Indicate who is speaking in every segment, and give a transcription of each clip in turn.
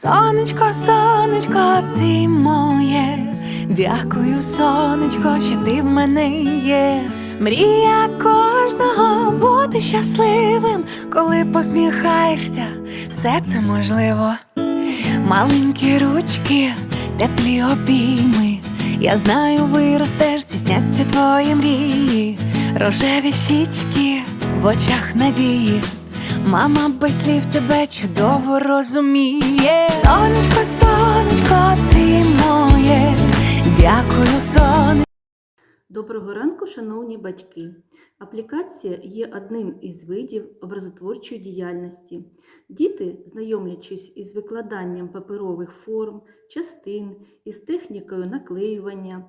Speaker 1: Сонечко, сонечко, ти моє. Дякую, сонечко, що ти в мене є. Мрія кожного бути щасливим, коли посміхаєшся, все це можливо. Маленькі ручки, теплі обійми. Я знаю, виростеш, здійсняться твої мрії, рожеві щічки в очах надії. Мама без слів тебе чудово розуміє. Сонечко, сонечко, ти моє. Дякую, сонечко.
Speaker 2: Доброго ранку, шановні батьки! Аплікація є одним із видів образотворчої діяльності. Діти, знайомлячись із викладанням паперових форм, частин, із технікою наклеювання,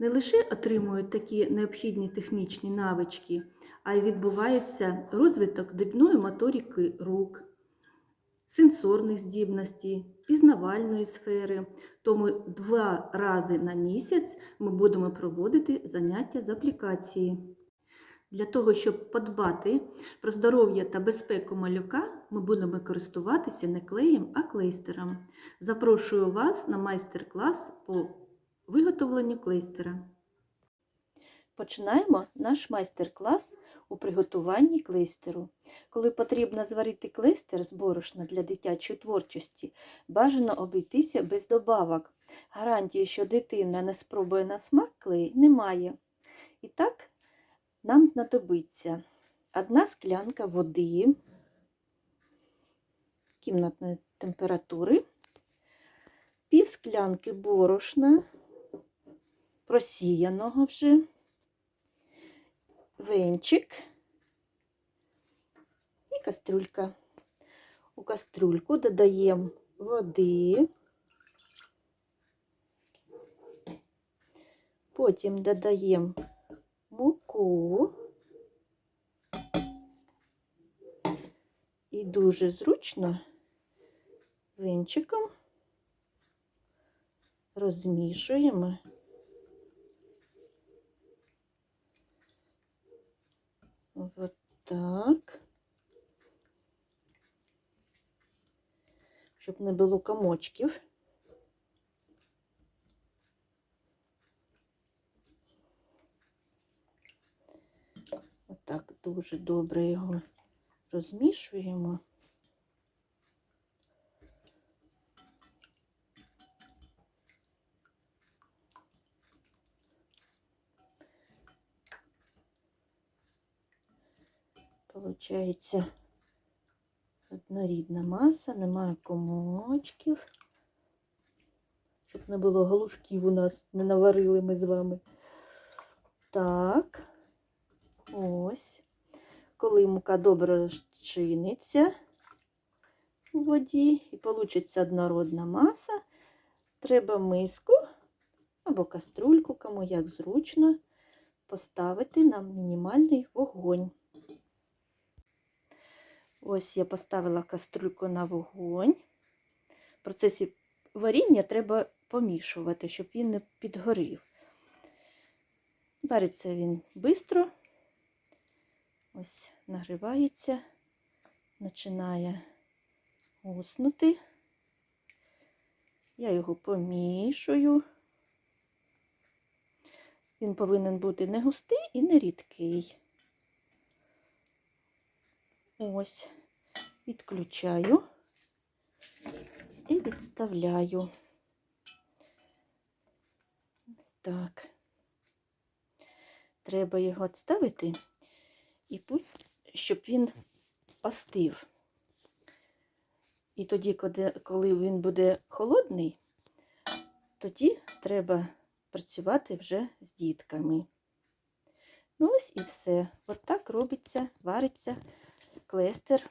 Speaker 2: не лише отримують такі необхідні технічні навички, а й відбувається розвиток дрібної моторики рук, сенсорних здібностей, пізнавальної сфери. Тому два рази на місяць ми будемо проводити заняття з аплікації. Для того, щоб подбати про здоров'я та безпеку малюка, ми будемо користуватися не клеєм, а клейстером. Запрошую вас на майстер-клас по виготовленню клейстера. Починаємо наш майстер-клас у приготуванні клейстеру. Коли потрібно зварити клейстер з борошна для дитячої творчості, бажано обійтися без добавок. Гарантії, що дитина не спробує на смак клей, немає. І так, нам знадобиться одна склянка води кімнатної температури, пів склянки борошна, просіяного вже, венчик і кастрюлька. У кастрюльку додаємо води, потім додаємо муку і дуже зручно венчиком розмішуємо. Вот так. Щоб не було комочків. Отак дуже добре його розмішуємо. Получається однорідна маса, немає комочків. Щоб не було галушків у нас, не наварили ми з вами. Так, ось. Коли мука добре розчиниться у воді і вийде однородна маса, треба миску або каструльку, кому як зручно, поставити на мінімальний вогонь. Ось я поставила каструльку на вогонь. В процесі варіння треба помішувати, щоб він не підгорів. Вариться він швидко. Ось нагрівається, починає уснути. Я його помішую. Він повинен бути не густий і не рідкий. Ось, відключаю і відставляю. Ось так. Треба його відставити, і щоб він остив. І тоді, коли він буде холодний, тоді треба працювати вже з дітками. Ну ось і все. От робиться, вариться клестер.